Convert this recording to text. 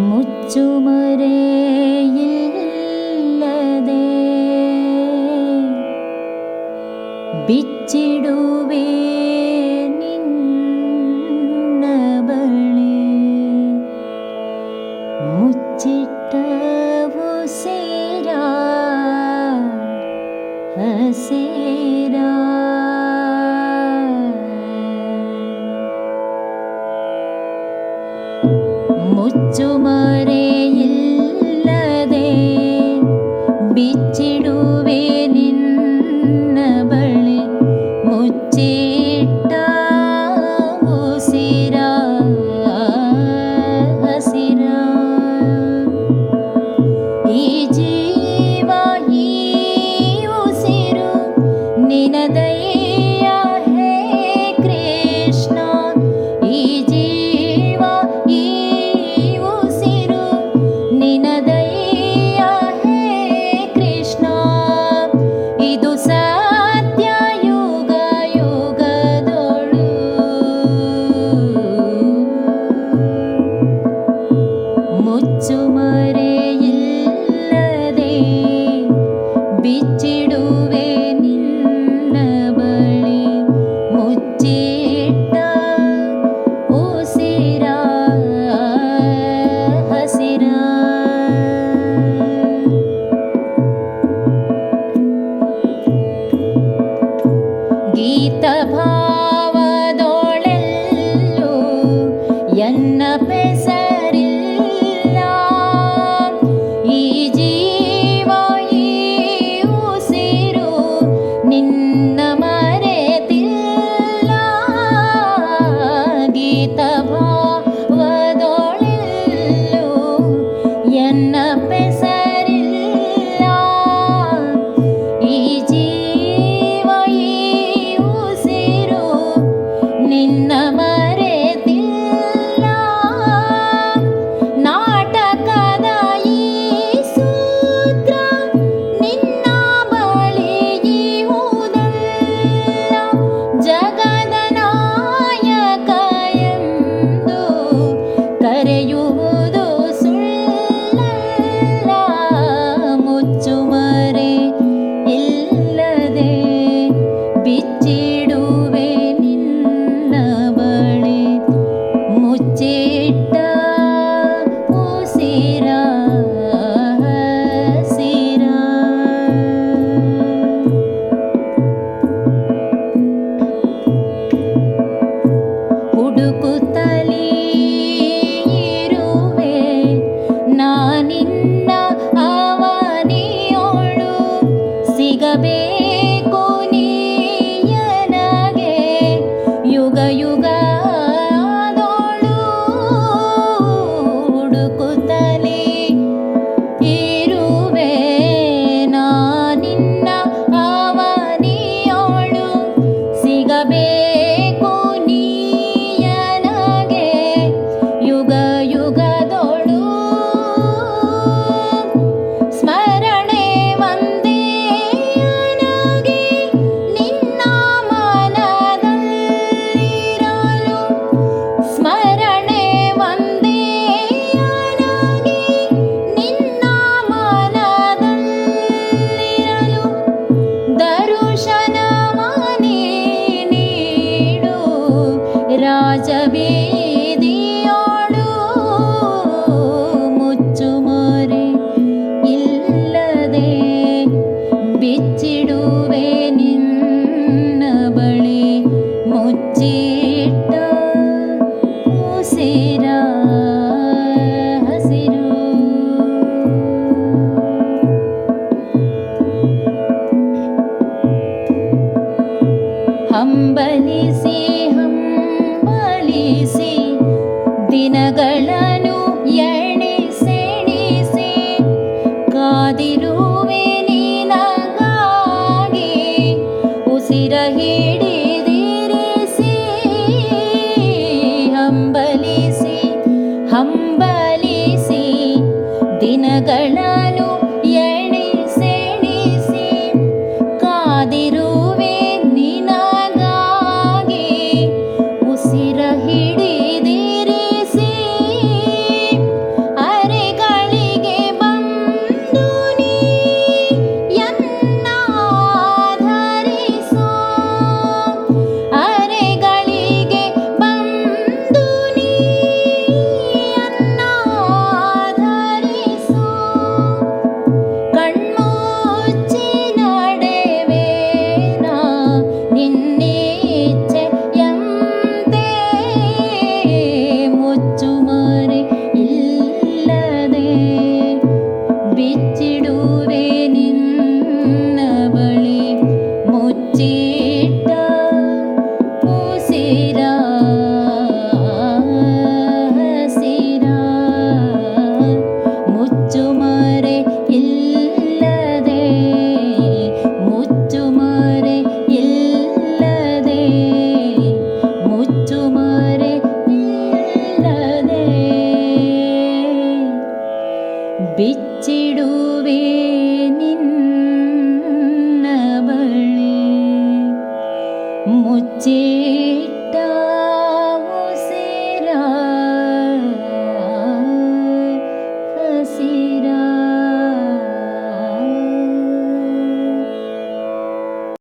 മുച്ചുമരയിൽ তোমার namah lugar. ಹಂಬಲಿಸಿ ಹಂಬಲಿಸಿ ದಿನಗಳನ್ನು ಎಣಿಸೆಣಿಸಿ ಕಾದಿರುವೆ ನೀನಗಾಗಿ ಉಸಿರ ಹಿಡಿದಿರಿಸಿ. ಹಂಬಲಿಸಿ ಹಂಬಲಿಸಿ ದಿನಗಳ Купить